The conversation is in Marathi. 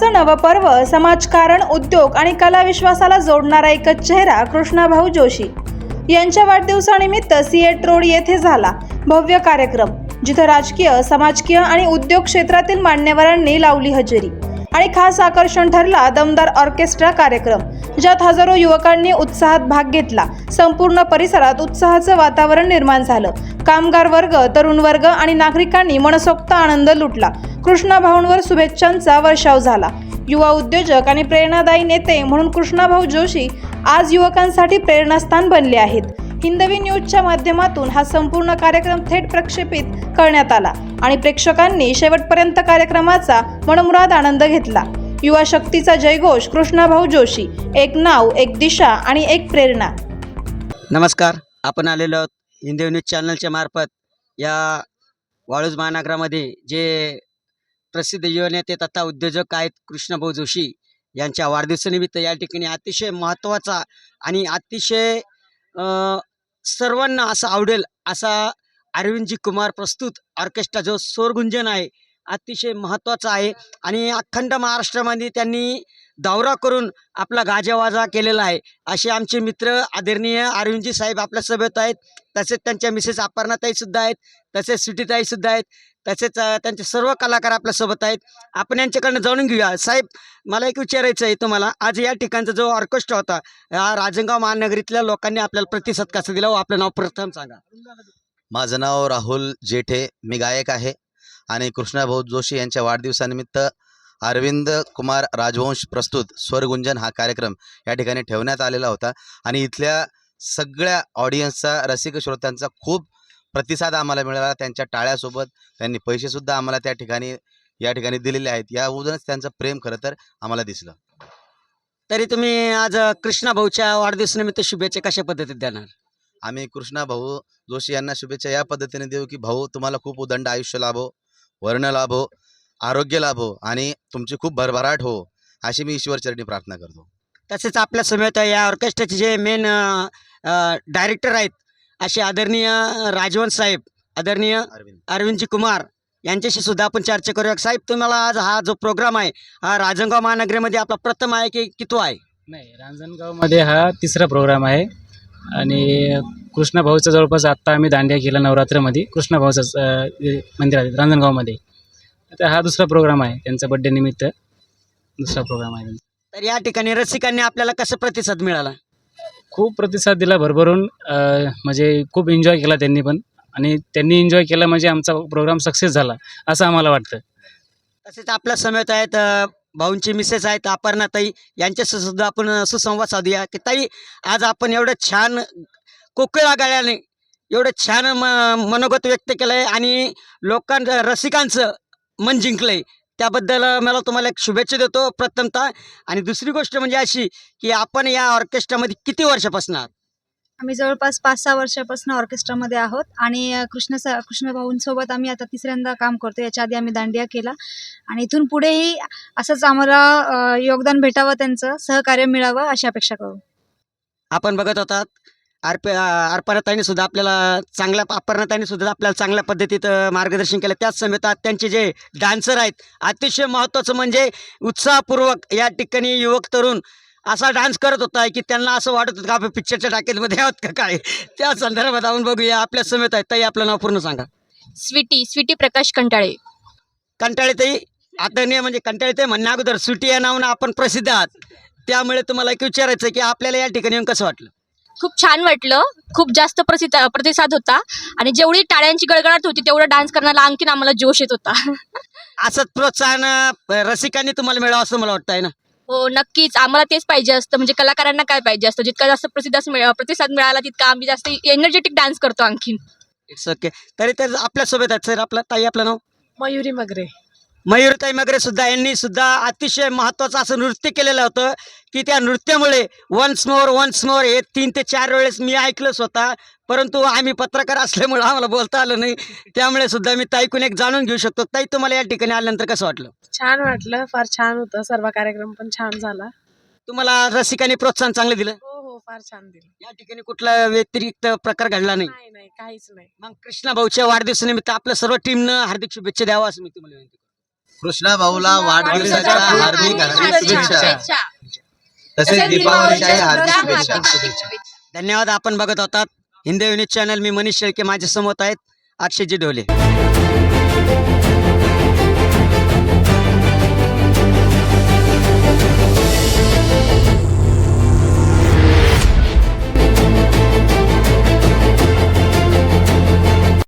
महत्त्वाचं नवपर्व समाजकारण उद्योग आणि कला विश्वासाला जोडणारा एकच चेहरा कृष्णाभाऊ जोशी. यांच्या वाढदिवसानिमित्त सिएट रोड येथे झाला भव्य कार्यक्रम जिथं राजकीय समाजकीय आणि उद्योग क्षेत्रातील मान्यवरांनी लावली हजेरी आणि खास आकर्षण ठरला दमदार ऑर्केस्ट्रा कार्यक्रम ज्यात हजारो युवकांनी उत्साहात भाग घेतला. संपूर्ण परिसरात उत्साहाचं वातावरण निर्माण झालं. कामगार वर्ग तरुण वर्ग आणि नागरिकांनी मनसोक्त आनंद लुटला. कृष्णाभाऊंवर शुभेच्छांचा वर्षाव झाला. युवा उद्योजक आणि प्रेरणादायी नेते म्हणून कृष्णाभाऊ जोशी आज युवकांसाठी प्रेरणास्थान बनले आहेत. हिंदवी न्यूजच्या माध्यमातून हा संपूर्ण कार्यक्रम थेट प्रक्षेपित करण्यात आला आणि प्रेक्षकांनी शेवटपर्यंत कार्यक्रमाचा मनमुराद आनंद घेतला. युवा शक्तीचा जयघोष कृष्णाभाऊ जोशी. एक नाव एक दिशा आणि एक प्रेरणा. नमस्कार. आपण आलेलो आहोत हिंदी न्यूज चॅनलच्या मार्फत या वाळूज महानगरामध्ये जे प्रसिद्ध युवनेते तथा उद्योजक आहेत कृष्णभाऊ जोशी यांच्या वाढदिवसानिमित्त या ठिकाणी अतिशय महत्त्वाचा आणि अतिशय सर्वांना असा आवडेल असा अरविंदजी कुमार प्रस्तुत ऑर्केस्ट्रा जो स्वरगुंजन आहे. अतिशय महत्त्वाचं आहे. आणि अखंड महाराष्ट्रामध्ये त्यांनी दौरा करून आपला गाजावाजा केलेला आहे. असे आमचे मित्र आदरणीय अरविंदजी साहेब आपल्या सभेत आहेत. तसेच त्यांच्या मिसेस अपर्णाताई सुद्धा आहेत. तसेच सुटीताई सुद्धा आहेत. तसेच त्यांचे सर्व कलाकार आपल्यासोबत आहेत. आपण यांच्याकडनं जाणून घेऊया. साहेब मला एक विचारायचं आहे तुम्हाला. आज या ठिकाणचा जो ऑर्केस्ट्रा होता या राजनगाव महानगरीतल्या लोकांनी आपल्याला प्रतिसाद कसा दिला? व आपलं नाव प्रथम सांगा. माझं नाव राहुल जेठे. मी गायक आहे. आणि कृष्णाभाऊ जोशी यांच्या वाढदिवसानिमित्त अरविंद कुमार राजवंश प्रस्तुत स्वरगुंजन हा कार्यक्रम या ठिकाणी ठेवण्यात आलेला होता. आणि इथल्या सगळ्या ऑडियन्सचा रसिक श्रोत्यांचा खूप प्रतिसाद आम्हाला मिळाला. त्यांच्या टाळ्यासोबत त्यांनी पैसेसुद्धा आम्हाला त्या ठिकाणी या ठिकाणी दिलेले आहेत. यामधूनच त्यांचं प्रेम खरं तर आम्हाला दिसलं. तरी तुम्ही आज अ, कृष्णाभाऊच्या वाढदिवसानिमित्त शुभेच्छा कशा पद्धतीत देणार? आम्ही कृष्णा भाऊ जोशी यांना शुभेच्छा या पद्धतीने देऊ की भाऊ तुम्हाला खूप उदंड आयुष्य लाभो. वर्ण लाभो आरोग्य लाभो आणि तुमची खूप भरभराट हो अशी मी ईश्वरचरणी प्रार्थना करतो. तसेच आपल्या समेत या ऑर्केस्ट्राचे जे मेन डायरेक्टर आहेत असे आदरणीय राजवंत साहेब आदरणीय अरविंद. अरविंदजी कुमार यांच्याशी सुद्धा आपण चर्चा करूया. साहेब तुम्हाला आज हा जो प्रोग्राम आहे हा राजनगाव महानगरीमध्ये आपला प्रथम आहे की कितो आहे? नाही रांजणगावमध्ये हा तिसरा प्रोग्राम आहे. आणि कृष्णाभाऊचा जवळपास आत्ता आम्ही दांडिया केला नवरात्रमध्ये. कृष्णाभाऊचाच मंदिर आहे रांजणगावमध्ये. आता हा दुसरा प्रोग्राम आहे त्यांचा बड्डे निमित्त. दुसरा प्रोग्राम आहे. त्यांचा. तर या ठिकाणी रसिकांनी आपल्याला कसं प्रतिसाद मिळाला? खूप प्रतिसाद दिला भरभरून. अं, म्हणजे खूप एन्जॉय केला त्यांनी पण. आणि त्यांनी एन्जॉय केला म्हणजे आमचा प्रोग्राम सक्सेस झाला असं आम्हाला वाटतं. तसेच आपल्या समेत आहेत अ, भाऊंची मिसेस आहेत अपर्णाताई यांच्याशी सुद्धा आपण सुसंवाद साधूया की ताई आज आपण एवढं छान कोकिळा गाळ्याने एवढं छान म मनोगत व्यक्त केलं आहे आणि लोकां रसिकांचं मन जिंकलं आहे त्याबद्दल मला तुम्हाला एक शुभेच्छा देतो प्रथमतः. आणि दुसरी गोष्ट म्हणजे अशी की आपण या ऑर्केस्ट्रामध्ये किती वर्षापासून आहात? आम्ही जवळपास पाच सहा वर्षापासून ऑर्केस्ट्रामध्ये आहोत आणि कृष्ण सा आम्ही आता तिसऱ्यांदा काम करतो याच्या आधी आम्ही दांडिया केला आणि इथून पुढेही असंच आम्हाला योगदान भेटावं त्यांचं सहकार्य मिळावं अशी अपेक्षा करू. आपण बघत होतात अर्प अर्पणताईने सुद्धा आपल्याला चांगल्या अपर्णताईने सुद्धा आपल्याला चांगल्या पद्धतीत मार्गदर्शन केलं. त्याच समेतात त्यांचे जे डान्सर आहेत अतिशय महत्त्वाचं म्हणजे उत्साहपूर्वक या ठिकाणी युवक तरुण असा डान्स करत होता की त्यांना असं वाटत होतं का आपण पिक्चरच्या टाकीमध्ये आहोत का काय? त्या संदर्भात आपण बघूया. आपल्या समेत आहेत. ताई आपलं नाव पूर्ण सांगा. स्वीटी स्वीटी प्रकाश कंटाळे. कंटाळे ताई आदरणीय म्हणजे कंटाळे ते म्हणण्या अगोदर सुटी या नावानं आपण प्रसिद्ध आहात. त्यामुळे तुम्हाला एक विचारायचं की आपल्याला या ठिकाणी येऊन कसं वाटलं? खूप छान वाटलं. खूप जास्त प्रसिद्ध प्रतिसाद होता. आणि जेवढी टाळ्यांची गडगडाट होती तेवढं डान्स करण्याला आणखीन आम्हाला जोश येत होता. असंच प्रोत्साहन रसिकांनी तुम्हाला मिळावं असं मला वाटतं आहे ना? हो नक्कीच. आम्हाला तेच पाहिजे असतं. म्हणजे कलाकारांना काय पाहिजे असतं? जितका जास्त प्रसिद्ध प्रतिसाद मिळाला तितका आम्ही जास्त एनर्जेटिक डान्स करतो आणखीन. इट्स ओके तरी तर आपल्यासोबत आहेत सर. आपलं ताई आपलं नाव? मयुरी मगरे. मयूरताई मगरे सुद्धा यांनी सुद्धा अतिशय महत्त्वाचं असं नृत्य केलेलं होतं की त्या नृत्यामुळे वन्स मोर वन्स मोर हे तीन ते चार वेळेस मी ऐकलं स्वतः. परंतु आम्ही पत्रकार असल्यामुळे आम्हाला बोलता आलं नाही. त्यामुळे सुद्धा मी ताईकून एक जाणून घेऊ शकतो. ताई तुम्हाला या ठिकाणी आल्यानंतर कसं वाटलं? छान वाटलं. फार छान होतं. सर्व कार्यक्रम पण छान झाला. तुम्हाला रसिकांनी प्रोत्साहन चांगलं दिलं? हो हो फार छान दिलं. या ठिकाणी कुठला व्यतिरिक्त प्रकार घडला नाही? नाही नाही काहीच नाही. मग कृष्णा भाऊच्या वाढदिवसानिमित्त आपल्या सर्व टीमनं हार्दिक शुभेच्छा द्यावा असं मी तुम्हाला विनंती करतो. कृष्णा भाऊला वाढदिवसाच्या हार्दिक हार्दिक शुभेच्छा. तसेच दीपावलीच्याही हार्दिक हार्दिक शुभेच्छा. धन्यवाद आपण बघत होतात. हिंदी न्यूज चॅनल मी मनीष शेळके माझ्यासमोर आहेत अक्षयजी ढोले.